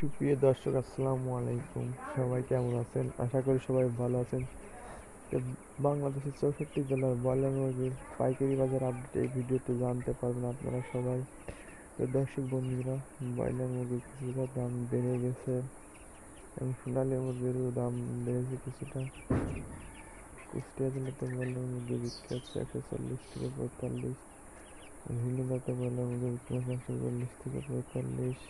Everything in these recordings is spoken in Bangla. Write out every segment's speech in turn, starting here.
সুপ্রিয় দর্শক, আসসালামু আলাইকুম। সবাই কেমন আছেন? আশা করি সবাই ভালো আছেন। বাংলাদেশের চৌষট্টি জেলার ব্রয়লার মুরগির পাইকারি বাজার আপডেট এই ভিডিওতে জানতে পারবেন আপনারা সবাই। তো দর্শক বন্ধুরা ব্রয়লার মুরগির কিছুটা দাম বেড়ে গেছে এবং সোনালি মুরগিরও দাম বেড়েছে কিছুটা। কুষ্টিয়া জেলাতে ব্রয়লার মুরগি বিক্রি হচ্ছে একশো চল্লিশ থেকে পঁয়তাল্লিশ। হিন্দুদাতে ব্রয়লার মুরগি বিক্রি হচ্ছে একশো চল্লিশ থেকে পঁয়তাল্লিশ।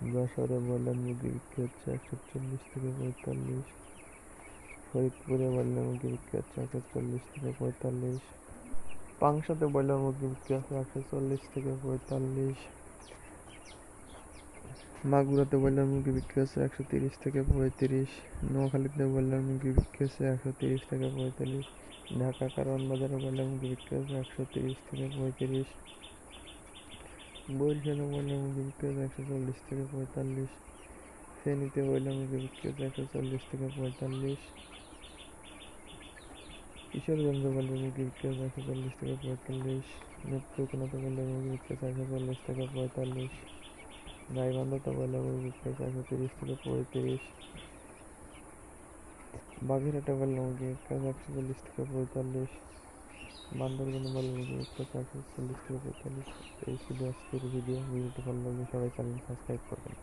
যশোরে ব্রয়লার মুরগি বিক্রি হচ্ছে একশো চল্লিশ থেকে পঁয়তাল্লিশ। ফরিদপুরে ব্রয়লার মুরগি বিক্রি হচ্ছে একশো চল্লিশ থেকে পঁয়তাল্লিশ। পাংশাতে ব্রয়লার মুরগি বিক্রি হচ্ছে একশো চল্লিশ থেকে পঁয়তাল্লিশ। মাগুরাতে ব্রয়লার মুরগি বিক্রি হচ্ছে একশো তিরিশ থেকে পঁয়ত্রিশ। নোয়াখালীতে ব্রয়লার মুরগি বিক্রি হচ্ছে একশো তিরিশ থেকে পঁয়তাল্লিশ। ঢাকা কারওয়ান বাজারে ব্রয়লার মুরগি বিক্রি হচ্ছে একশো তিরিশ থেকে পঁয়ত্রিশ। বরিশালে ব্রয়লার মুরগি বিক্রি একশো চল্লিশ থেকে পঁয়তাল্লিশ ফেনীতে ব্রয়লার মুরগি বিক্রি হচ্ছে একশো চল্লিশ থেকে পঁয়তাল্লিশ কিশোরগঞ্জে ব্রয়লার মুরগি বিক্রি একশো চল্লিশ থেকে পঁয়তাল্লিশ নেত্রকোনাতে ব্রয়লার মুরগি বিক্রি হচ্ছে একশো চল্লিশ থেকে পঁয়তাল্লিশ গাইবান্ধাতে ব্রয়লার মুরগি বিক্রি হচ্ছে একশো তিরিশ থেকে পঁয়ত্রিশ বাগেরহাটে ব্রয়লার মুরগি বিক্রি একশো চল্লিশ থেকে পঁয়তাল্লিশ বান্দরবানে ব্রয়লার মুরগি চারশো চল্লিশ থেকে পঁয়তাল্লিশ এই ছিল আজকের ভিডিও ভিডিওটি ভালো লাগলে সবাই চ্যানেল সাবস্ক্রাইব করবেন।